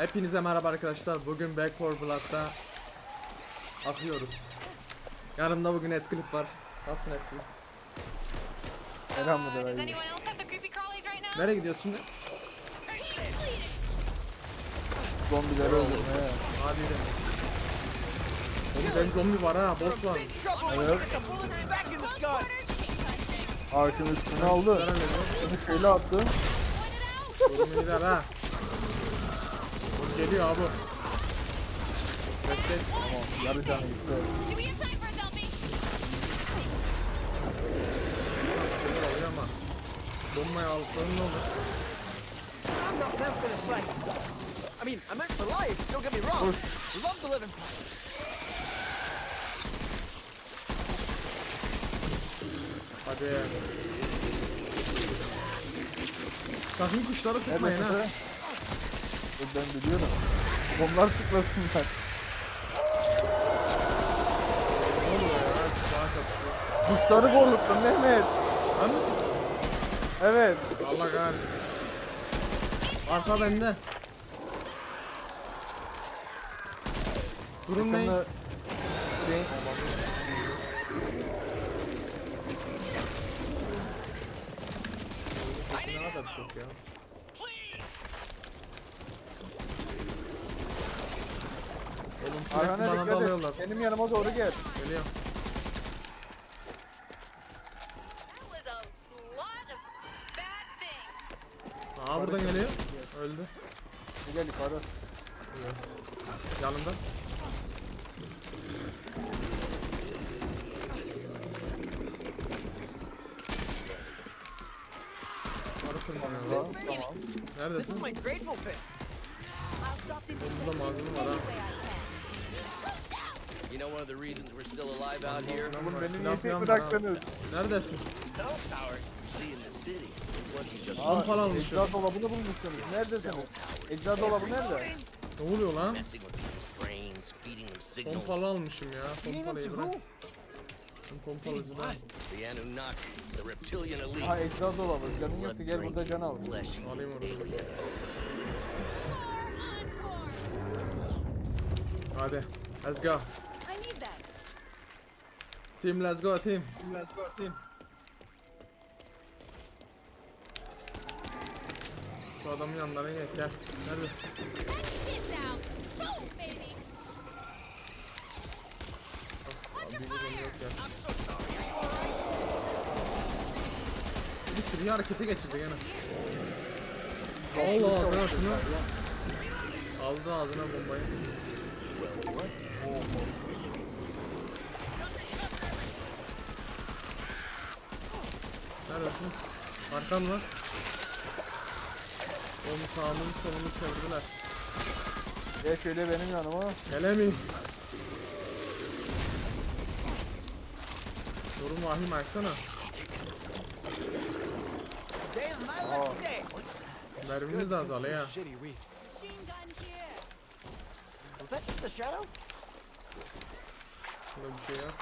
Hepinize merhaba arkadaşlar. Bugün Back 4 Blood'da atıyoruz. Yanımda bugün Etklip var. Nasılsın Etklip? Elhamdülillah. İyi. Nereye gidiyorsun şimdi? Zombileri öldürmeye. Hadi gidelim. Oğlum benim zombi var ha, boss var. Evet. Üstüne aldı. Bunu şöyle attı. İyiler ha. Geliyor abi. Bekle. Tamam. Yarı canı gitti. Oluyor ama. Donmaya aldıkların ne olur? I'm not meant for this life. I mean, I'm meant for life, don't get me wrong. Love the living. Hadi. Sakın kuşları sıkmayın ha. Ben biliyorum. Onlar kapışıyor. Kuşları korkuttun Mehmet. Ben mi sıktım? Evet. Allah kahretsin. Arka bende. Durum ne? Şunu şey, Ne kadar çok ya. Oğlum sürekli Arkana bana dikkat dalıyorlar. et. Benim yanıma doğru gel. Geliyor. That was a lot of bad things. Aa buradan geliyor. Öldü. Gel yukarı. Yanında. Arı tırmanıyor lan. Neredesin? my grateful fist. Burada malzeme var ha. You know one of the reasons we're still alive out here? Oğlum beni niye Silah tek falan var ha. bıraktınız? Neredesin? Cell towers. See in the city. Just Aa, Pompalı almışım. eczacı dolabını bulmuşsunuz. Neredesiniz? Eczacı dolabı nerede? Ne oluyor lan? messing with people's brains, feeding them signals. Pompalı almışım ya. Pompalıyı bırak. Ben Pompalıcıdan. The Anunnaki, the reptilian elite. Ha eczacı dolabı. Canın yoksa gel burada can al. flesh Alayım onu. alien. Hadi. Let's go. Team let's go team. Team let's go team. Şu adamın yanlarına gel. Gel. Neredesin? Bir sürü harekete geçirdi gene. Allah Allah şunu. Aldı ağzına bombayı. Neredesin? Arkan var. Oğlum sağımızı solumuzu çevirdiler. Gel şöyle benim yanıma. Gelemeyim. Durum vahim açsana. Day. Mermimiz de azalıyor ya. Was that just a shadow? Şurada bir şey yok.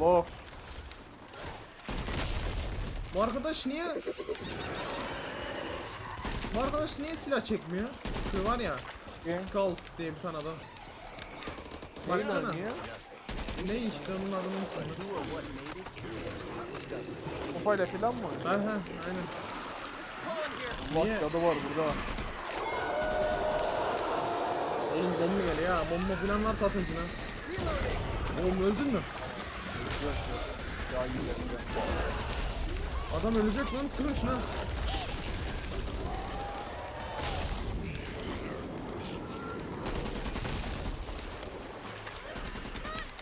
Allah. Bu arkadaş niye... Bu arkadaş niye silah çekmiyor? Şu var ya. Kim? Skull diye bir tane adam. Baksana. Ne işte onun adını unuttum. Kupayla falan mı? Ha ha aynen. Bak Niye? cadı var burada. Oğlum zombi geliyor ya. Bomba falan var satın şuna. Oğlum öldün mü? Adam ölecek lan sığır şuna.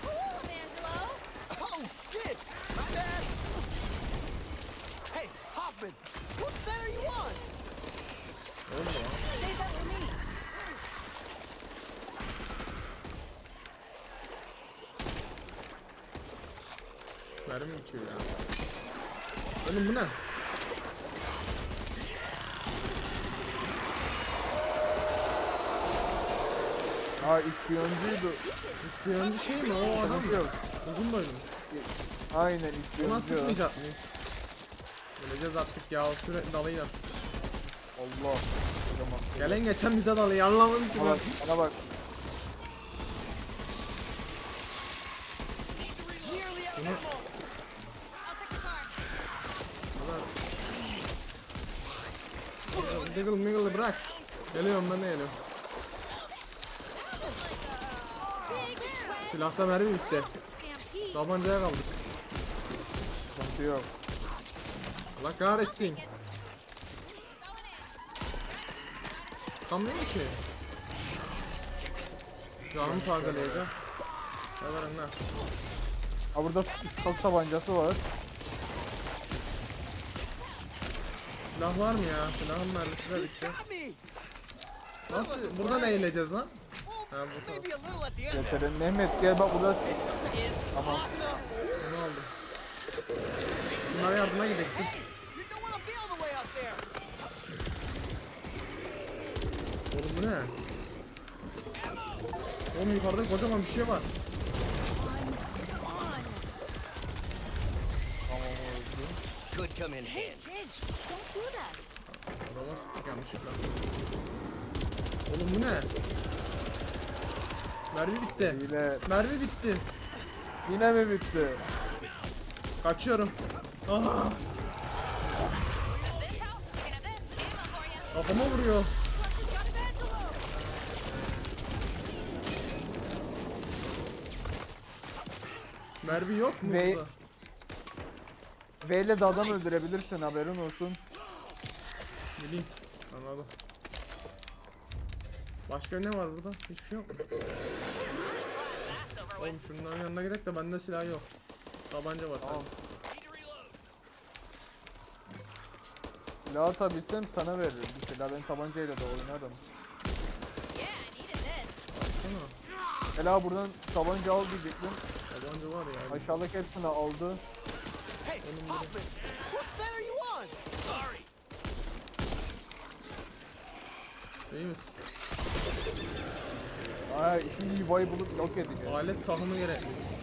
Cool, Angelo. Oh shit! My bad. Hey, Hoffman, what center you want? Save that for me. Mermi bitiyor ya. Oğlum bu ne? Ha ispiyoncuydu. İspiyoncu şey mi o adam mı? Yok. Uzun boylu. Aynen ispiyoncu. sıkmayacak mıyız? Öleceğiz artık ya sürekli dalıyla. Allah. Kocaman. Gelen geçen bize dalıyor anlamadım ki Bana ben. bak. Bana bak. Diggle miggle bırak. Geliyorum ben de geliyorum. Silahta mermi bitti. Tabancaya kaldık. Yok. Allah kahretsin. Tamam ki. Canımı tazeleyeceğim. Severim lan. Ha burada ıskal tabancası var. Silah var mı ya? Silahın mermisi de bitti. Nasıl? Buradan eğileceğiz lan. Ha bu end. Yeterin Mehmet gel bak burada. Tamam. Ne oldu? Şunlara yardıma gidelim. Oğlum bu ne? Oğlum yukarıda kocaman bir şey var. Could come in handy. Adama sıktık yanlışlıkla. Oğlum bu ne? Mermi bitti. Yine, Mermi bitti. yine mi bitti? Kaçıyorum. Ah, This help? Get a this. Ammo for you. kafama vuruyor. Mermi yok mu Ve- burada? V ile de adam öldürebilirsin haberin olsun. Bileyim. Anladım. Başka ne var burada? Hiçbir şey yok. Oğlum şunların yanına gidelim de bende silah yok. Tabanca var. Tamam. Silah atabilsem sana veririm. Bir silah ben tabancayla da oynarım. Ela buradan tabanca al diyecektim. Tabanca var ya. Aşağıdaki hepsini aldı. Hey, Hoffman, what set are you on? Sorry. İyi misin? Ay şimdi yuvayı bulup yok edeceğiz. Alet takımı gerekli.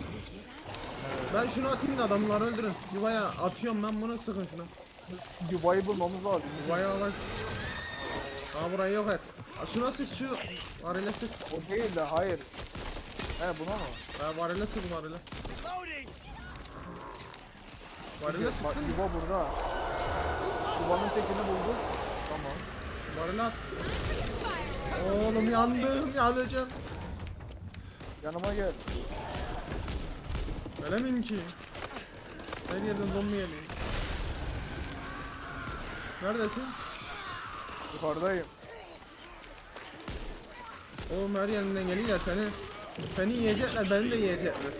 Ben şunu atayım da adamları öldürün. Yuvaya atıyorum ben bunu sıkın şunu. Yuvayı bulmamız lazım. Yuvaya alaş. Aa burayı yok et. Şuna sık şu. Varile sık. O değil de hayır. He buna mı? Ha varile sık varile. Varile Bak sıktın mı? yuva burada. Yuvanın tekini bulduk. Tamam. Varile at. Oğlum yandım yanacağım. Yanıma gel. Öyle miyim ki? Her yerden zombi geliyor. Neredesin? Yukarıdayım. Oğlum her yerinden geliyor seni. Seni yiyecekler, beni de yiyecekler.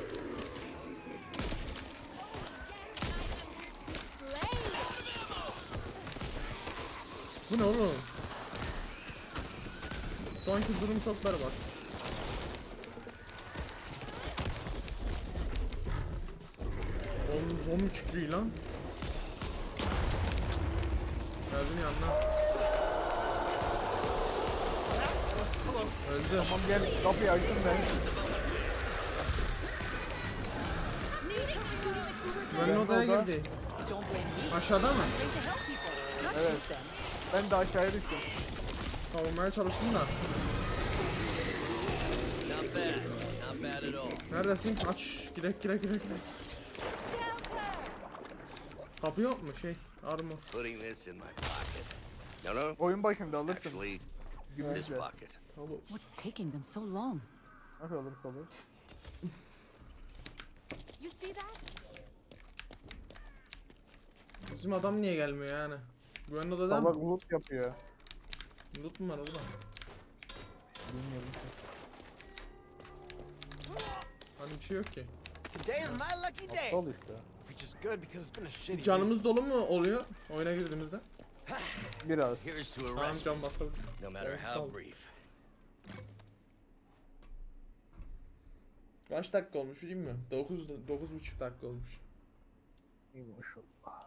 Bu ne oğlum? Şu anki durum çok berbat. Oğlum zombi çıktı lan. Geldim yanına. Öldü. Tamam gel kapıyı açtım ben. Güvenli odaya oda. girdi. Aşağıda mı? Evet. Ben de aşağıya düştüm. Savunmaya çalıştım da. Neredesin? Aç. Girek girek girek girek. Kapı yok mu şey? Armor. Putting this in my pocket. No, no. Oyun başında alırsın. Actually, this pocket. Tabu. What's taking them so long? Nasıl alırsa alır. You see that? Bizim adam niye gelmiyor yani? Güvenli odada Salak mı? loot yapıyor. Loot mu var orada? Bilmiyorum. Hani bir şey yok ki. Today is my lucky day. Aptal işte. Which is good because it's been a shitty week. Canımız dolu mu oluyor oyuna girdiğimizde? Biraz. Here's to a Tamam can basalım. no matter how brief. Kaç dakika olmuş bileyim mi? 9 9,5 dakika olmuş. İyi maşallah.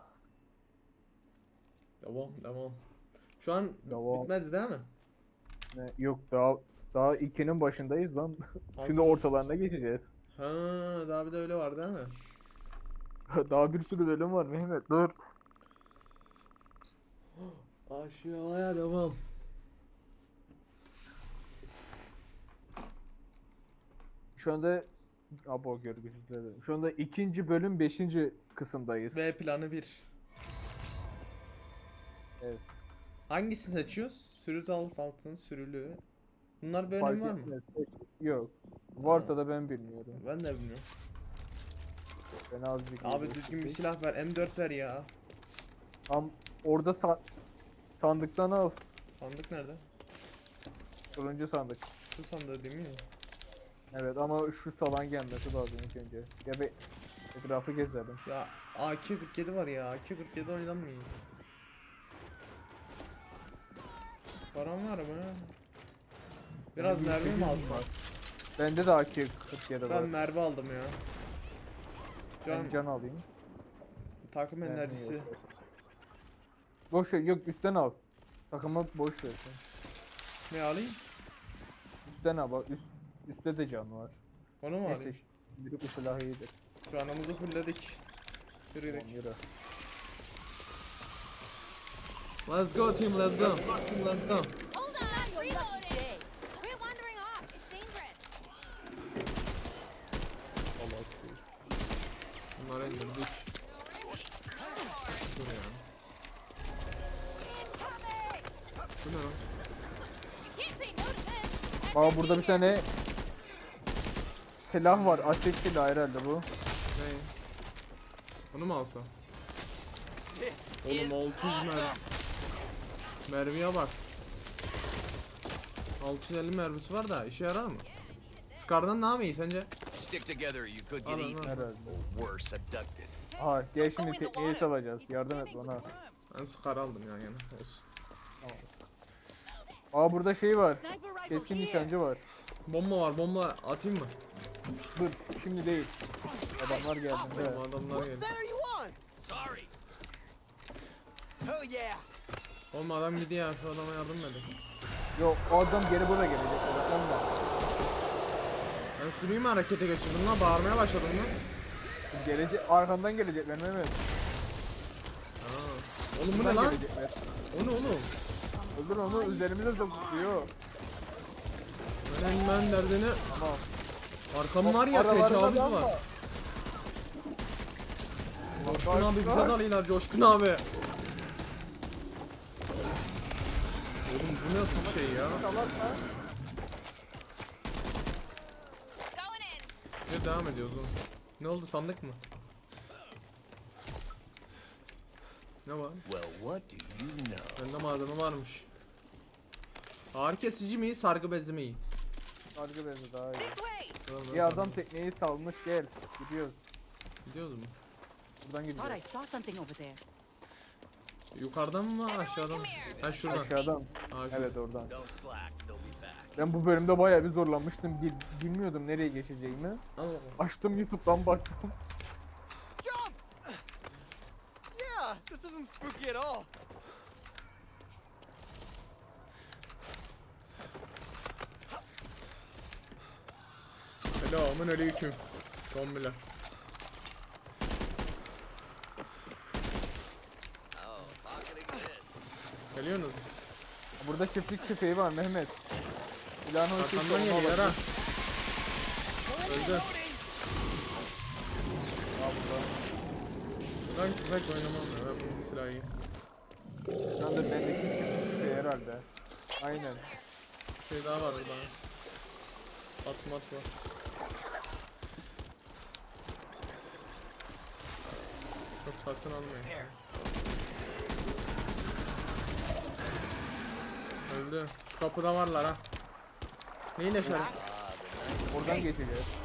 Devam devam. Şu an Devam. bitmedi değil mi? Ne? Yok daha daha ikinin başındayız lan. Şimdi ortalarına geçeceğiz. Ha daha bir de öyle var değil mi? daha bir sürü bölüm var Mehmet dur. Aşağıya devam. Şu anda Abo görgüsüzleri. Şu anda ikinci bölüm beşinci kısımdayız. B planı 1. Evet. Hangisini seçiyoruz? Sürü alt altın, sürülü. Bunlar bir Fark var mı? etmez. Yok. Varsa da ben bilmiyorum. Ben de bilmiyorum. Ben azıcık Abi bilmiyorum. düzgün bir silah ver. M4 ver ya. Am orada sa- sandıktan al. Sandık nerede? Turuncu sandık. Şu sandığı değil mi? Evet ama şu salan gelmesi lazım ilk önce. Ya bir etrafı gezelim. Ya AK-47 var ya. AK-47 oynanmıyor. Param var mı? Biraz mermi mi 18 alsam? Bende de AK-47 var. Ben mermi aldım ya. Ben Can, can alayım. takım Mermi enerjisi. yok. Boş ver yok üstten al. Takıma boş ver sen. Ne alayım? Üstten al bak üst, üstte de can var. Onu mu Neyse alayım? bu silah iyidir. Canımızı fullledik. Tamam, yürü. Let's go team, let's go. Let's go. Hold on, reloading. Bunları indirdik. Dur ya. Bu ne lan? Aa burada bir tane silah var. Ateş silahı herhalde bu. Ne? Onu mu is Oğlum 600 mermi. Mermiye bak. 650 mermisi var da işe yarar mı? Scar'dan daha mı iyi sence? Stick together. You could get eaten or worse, abducted. Aha gel şimdi tekneyi salacağız. Yardım et bana. Ben Scar aldım ya yine. Olsun. Aa burada şey var. Keskin nişancı var. Bomba var bomba atayım mı? Dur şimdi değil. Adamlar geldiğinde. Oğlum adamlar geldi. Sorry. Oh yeah. Oğlum adam gidiyor şu adama yardım edin. Yok o adam geri buraya gelecek. Ondan. Ben sürüyü mü harekete geçirdim lan bağırmaya başladım lan. Gelecek arkandan gelecekler Mehmet. Aa. Oğlum bu ne lan? gelecekler. O ne oğlum? Öldür onu üzerimize zıplıyor. Ben ben derdini Tamam. arkam var ya tecavüz var. Coşkun abi bize dalıyorlar Coşkun abi. Oğlum bu nasıl şey ya? Ne devam ediyoruz oğlum? Ne oldu sandık mı? Ne var? Well, what do you know? Bende malzeme varmış. Ağrı kesici mi, sargı bezi mi? iyi? Sargı bezi daha iyi. Bir adam tekneyi salmış gel. Gidiyoruz. Gidiyoruz mu? Buradan Thought I gidiyoruz. saw something over there. Yukarıdan mı aşağıdan mı? Ha şuradan. Aşağıdan. Ha, şuradan. Evet oradan. Don't slack. They'll be back. Ben bu bölümde bayağı bir zorlanmıştım. Bil- bilmiyordum nereye geçeceğimi. Allah. Açtım YouTube'dan baktım. Jump! Yeah, this isn't spooky at all. Selamun aleyküm. Zombiler. Oh, pocketing this. Geliyorsunuz mu? Burada çiftlik tüfeği var Mehmet. Silahını şey Arkamdan geliyor ha. Öldü. Ben tüfek oynamam ya. Ben bu silahı yiyeyim. Şu anda bendeki çiftlik tüfeği herhalde. Aynen. Bir şey daha var burada. Atmat var. Çok satın almayın. Öldü. Şu kapıda varlar ha. Neyle şarj? Oradan geçeceğiz.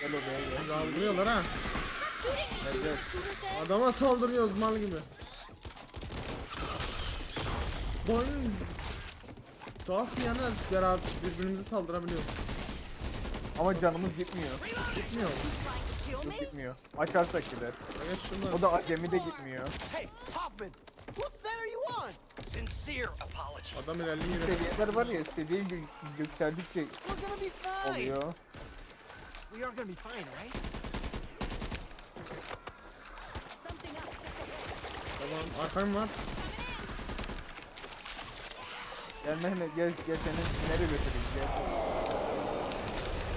Gel odaya gel. Saldırıyorlar ha. Evet. Adama saldırıyoruz mal gibi. Boing. Tuhaf bir yanı beraber birbirimize saldırabiliyoruz. Ama canımız gitmiyor. Gitmiyor. Yok gitmiyor. Açarsak gider. Şundan. O da gemide gitmiyor. Hey, Hoffman, what set are you on? Sincere apology. Adam ilerliyor. Seviyeler var ya seviye yü- yükseldikçe We're gonna be fine. oluyor. We are gonna be fine, right? Tamam arkam var. Gel Mehmet gel gel seni nereye götüreyim gel.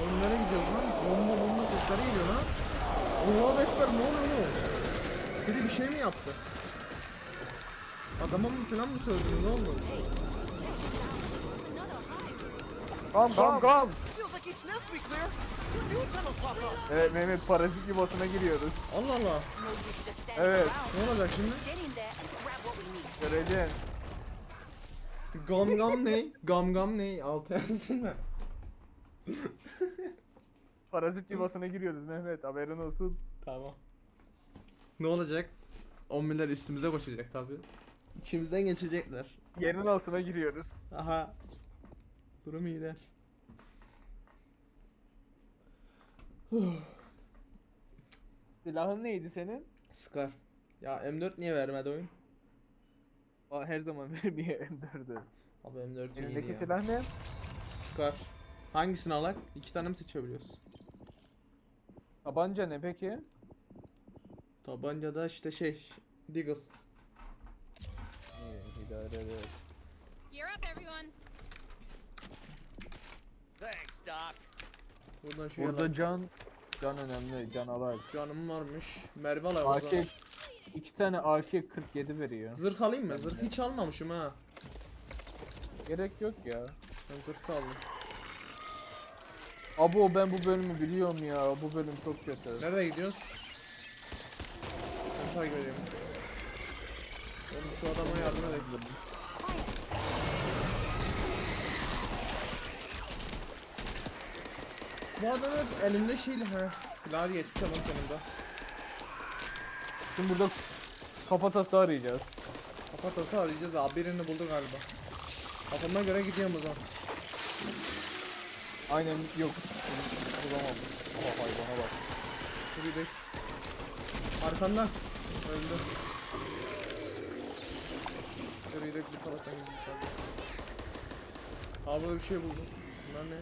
Oğlum nereye gidiyoruz lan? Bomba bomba sesleri geliyor lan. Allahu Ekber ne oluyor oğlum? Biri bir şey mi yaptı? Adama mı falan mı sövdün ne oldu? Tunnels pop up. Evet Mehmet parazit yuvasına giriyoruz. Allah Allah. Evet. Ne olacak şimdi? Göreceksin. Gam gam ne? Gam gam ne? Altı yazsana. Parazit yuvasına giriyoruz Mehmet haberin olsun. Tamam. Ne olacak? 10 milyar üstümüze koşacak tabi. İçimizden geçecekler. Yerin altına giriyoruz. Aha. Durum iyi der. Silahın neydi senin? Scar. Ya M4 niye vermedi oyun? Aa, her zaman vermiyor M4'ü. Abi M4 iyi Elindeki ya. silah ne? Scar. Hangisini alak? İki tane mi seçebiliyoruz? Tabanca ne peki? Tabancada işte şey. Deagle. İdare eder. Gear up, everyone. Thanks, Doc. Buradan şey Burada alak. can can önemli, can alay. Canım varmış. Merve alak o AK zaman. iki tane AK 47 veriyor. Zırh alayım mı? Zırh hiç almamışım ha. Gerek yok ya. Ben zırh da aldım. Abo ben bu bölümü biliyorum ya. Bu bölüm çok kötü. Nereye gidiyoruz? Ben takip ediyorum. Oğlum şu adama yardım edelim. Bu adam hep elinde şeyli ha. Silahı geçmiş adam sonunda. Şimdi burada kafatası arayacağız. Kafatası arayacağız da birini bulduk galiba. Kafama göre gidiyorum o zaman. Aynen yok. Bulamadım. Ama hayvana bak. Dur gidelim. Arkanda. Öldü. Gidelim bir taraftan gidelim. Abi burada bir şey buldum. Bunlar ne?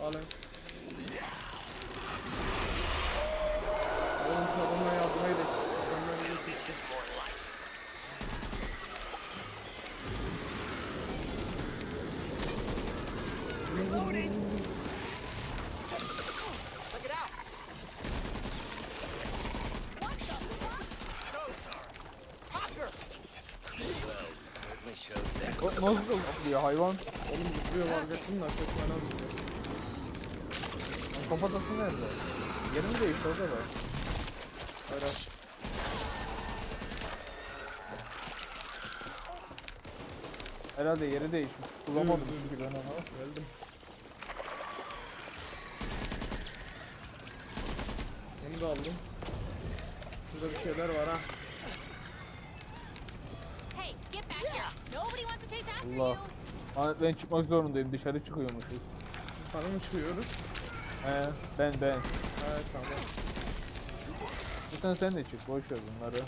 Alın. Oğlum şu adamla yardıma gidelim. Adamlar bizi sıktı. Reloading! Check it out! Hopper! Certainly showed that. O, nasıl zıplıyor hayvan? Oğlum zıplıyor fark ettim de çok fena zıplıyor. Lan Kafatası nerede? Yerini değişti orada da. Hayır. Herhalde yeri değişmiş. Bulamadım çünkü ben onu. Geldim. Onu da aldım. Burada bir şeyler var ha. Hey, get back here. Nobody wants to chase after Allah. ben çıkmak zorundayım. Dışarı çıkıyormuşuz. Yukarı mı çıkıyoruz? He, ben ben. Evet tamam. Lütfen sen de çık. Boş ver bunları.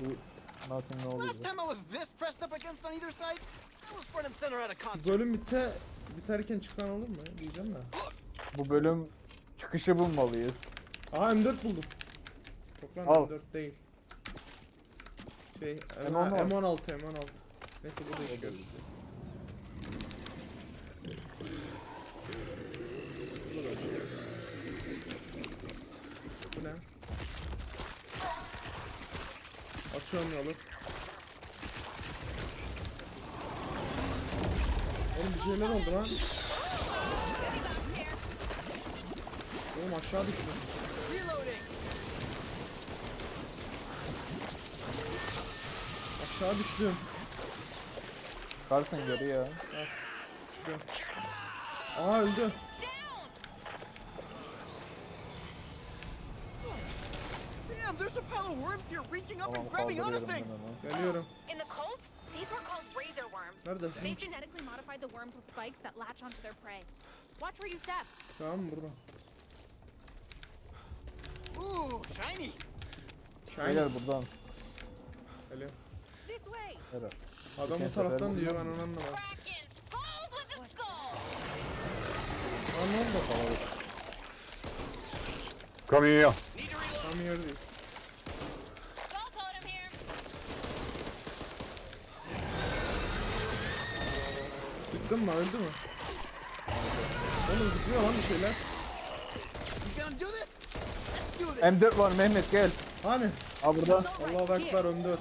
Bu Nothing ne oluyor? Last time I was this pressed up against on either side, I was front and center at a concert. Bölüm bite biterken çıksan olur mu? Diyeceğim de. Bu bölüm çıkışı bulmalıyız. Aa M4 buldum. Yok lan Al. M4 değil. Şey M16. M16 M16 M16. Neyse bu da işiyor. Bu ne? Açıyorum yolu. Oğlum bir şeyler oldu lan. Oğlum aşağı düştüm. Reloading! Aşağı düştüm. Çıkarsın geri ya. Çıkıyorum. Aa öldü. Damn, there's a pile of worms here reaching up Tamam and grabbing onto kaldırıyorum ben things! onu. Geliyorum. In the cult, these were called razor worms. Neredesin? They genetically modified the worms with spikes that latch onto their prey. Watch where you step. Tamam mı burada? Ooh, shiny! Şahin. Beyler buradan. Geliyorum. Evet. Adam o taraftan diyor ben onu anlamadım. Anlam da kalabalık. Come here. Tam yer değil. Zıpladın mı öldü mü? Oğlum zıplıyor lan bir şeyler. M4 var Mehmet gel. Hani? Aa burada. Allahu Ekber M4.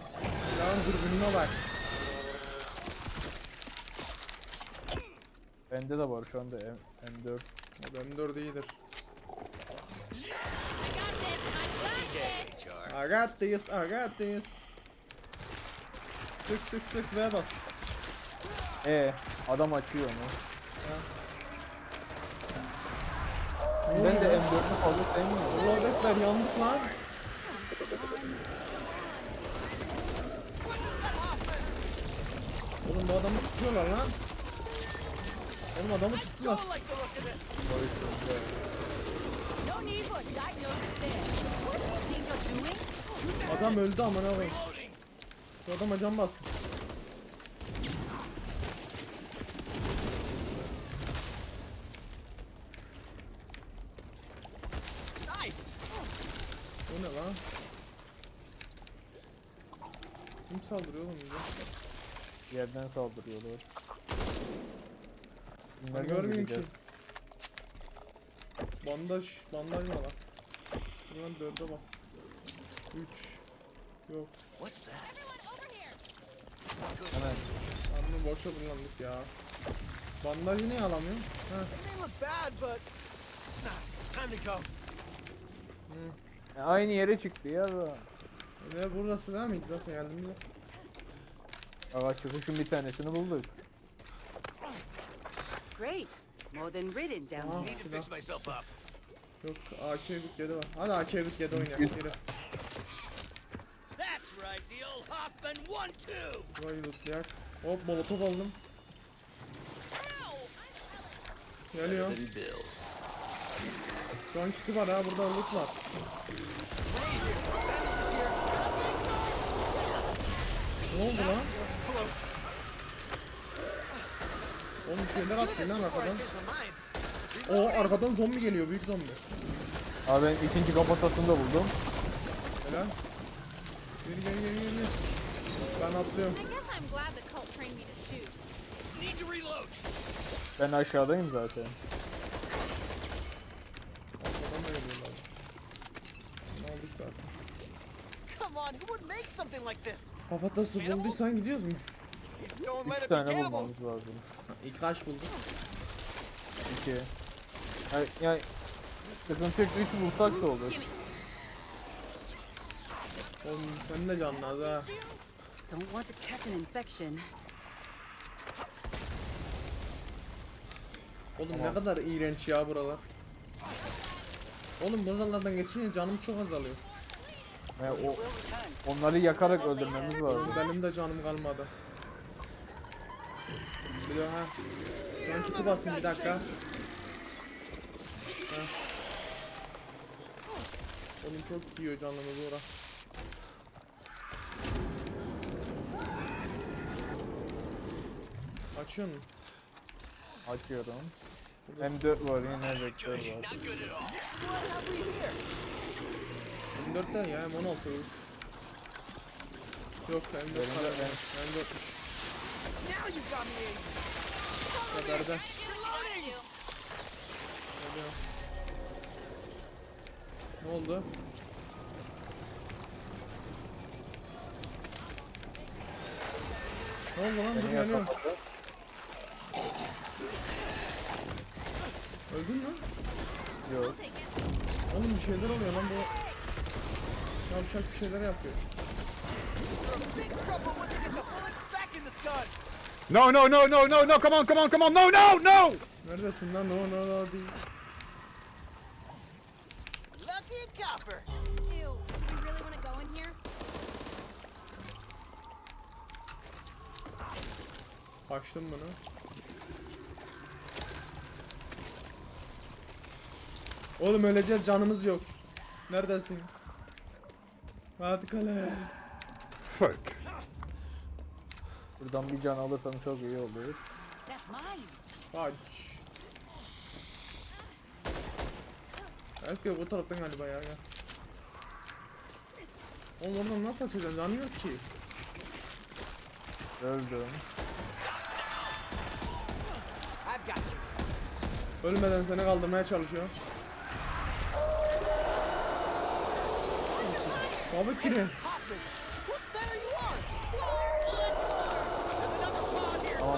Lan dürbünüme bak. Bende de var şu anda M M4. M4 iyidir. I got this, I got this. Sık sık sık ve bas. Ee, adam açıyor onu. Ben de M4'ü fazla sevmiyorum. Allah bekler yandık lan. Oğlum bu adamı tutuyorlar lan. Oğlum adamı doing? Adam öldü amına koyayım. Bu adam can. Nice. O ne lan? Kim saldırıyor oğlum bize? Yerden saldırıyorlar. Ben Nereden görmeyeyim ki. Bandaj, bandaj mı lan? Buradan dörde bas. 3 Yok. Hemen. Bunu boşa kullandık ya. Bandajı niye alamıyorum? Go. E, Aynı yere çıktı ya da. Ne burası değil miydi zaten geldiğimizde? Ağaç çıkışın bir tanesini bulduk. Great. More than ridden down here. Need to fix myself up. Yok AK bit 7 var. Hadi AK bit 7 oynayalım. Yürü. That's right, the old Hoffman one two. Burayı lootlayak. Hop molotof aldım. Geliyor. Şu an kiti var ha burada loot var. Ne oldu lan? Oğlum şeyler attı lan arkadan. O arkadan zombi geliyor büyük zombi. Abi ben ikinci kapatasını da buldum. Helal. Geri geri geri geri. Ben atlıyorum. Ben aşağıdayım zaten. Arkadan da geliyorlar. Ne aldık zaten. Come on, who would make something like this? Kafatası bulduysan gidiyoruz mu? Don't let Üç it be tane cannibals. bulmamız lazım. İlk kaç bulduk? İki. Yani, yani sıkıntı yok. Üç bulsak da olur. Oğlum senin de az ha. Don't want to catch an infection. Oğlum ne kadar iğrenç ya buralar. Oğlum buralardan geçince canım çok azalıyor. Yani o, onları yakarak öldürmemiz lazım. Benim de canım kalmadı. De ha. An kiti basayım bir dakika. Ha. Oğlum çok yiyor canımı bura. Açıyor musun? Açıyorum. M4 var yine vektör var. Not good at all. What have we here? 24'ten ya M16 olur. Yok M4 Benim de kadar. M- M4 Now you got me kadar da. Reloading. Geliyor. Ne oldu? Ne oldu lan? Dur Beni yakaladı. Öldün mü? Yok. Oğlum bir şeyler oluyor lan bu. Yavşak bir şeyler yapıyor. You're in big trouble when you get the bullets back in this gun. No, no, no, no, no, no. Come on, come on, come on. No, no, no. Neredesin lan? No no no değil. Lucky copper. Ew. Do we really want to go in here? Açtım bunu. Oğlum öleceğiz canımız yok. Neredesin? Hadi kale. Fuck. Buradan bir can alırsam çok iyi olur. Kaç. Belki bu taraftan galiba ya gel. Oğlum oradan nasıl açacaksın? Canı yok ki. Öldüm. Ölmeden seni kaldırmaya çalışıyor. Tabii ki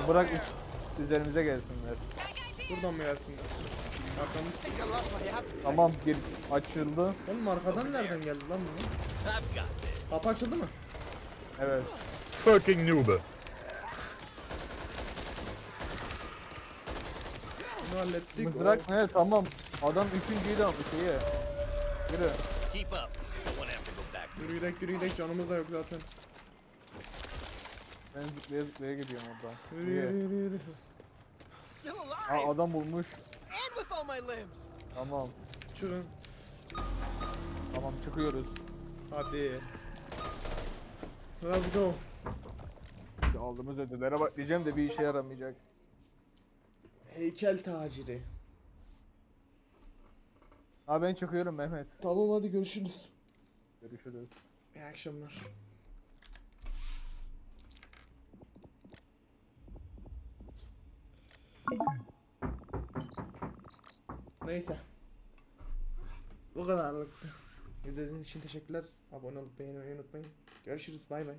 bırak üst- üzerimize gelsinler. Buradan mı gelsinler? Arkamız. Tamam gir açıldı. Oğlum arkadan nereden geldi lan bu? Kapı açıldı mı? Evet. Fucking noob. Bunu hallettik. Mızrak ne? Tamam. Adam üçüncüyü de aldı şeye. Yürü. Keep up. Have to go back. Yürü yürek yürü yürek canımız da yok zaten. Ben zıplaya zıplaya gidiyorum oradan. Yürü yürü yürü yürü. Still Aa adam bulmuş. And with all my limbs. Tamam. Çıkın. Tamam çıkıyoruz. Hadi. Let's go. Şu aldığımız ödüllere bak diyeceğim de bir işe yaramayacak. Heykel taciri. Ha ben çıkıyorum Mehmet. Tamam hadi görüşürüz. Görüşürüz. İyi akşamlar. Neyse. Bu kadarlıktı. İzlediğiniz için teşekkürler. Abone olup beğenmeyi unutmayın. Görüşürüz. Bay bay.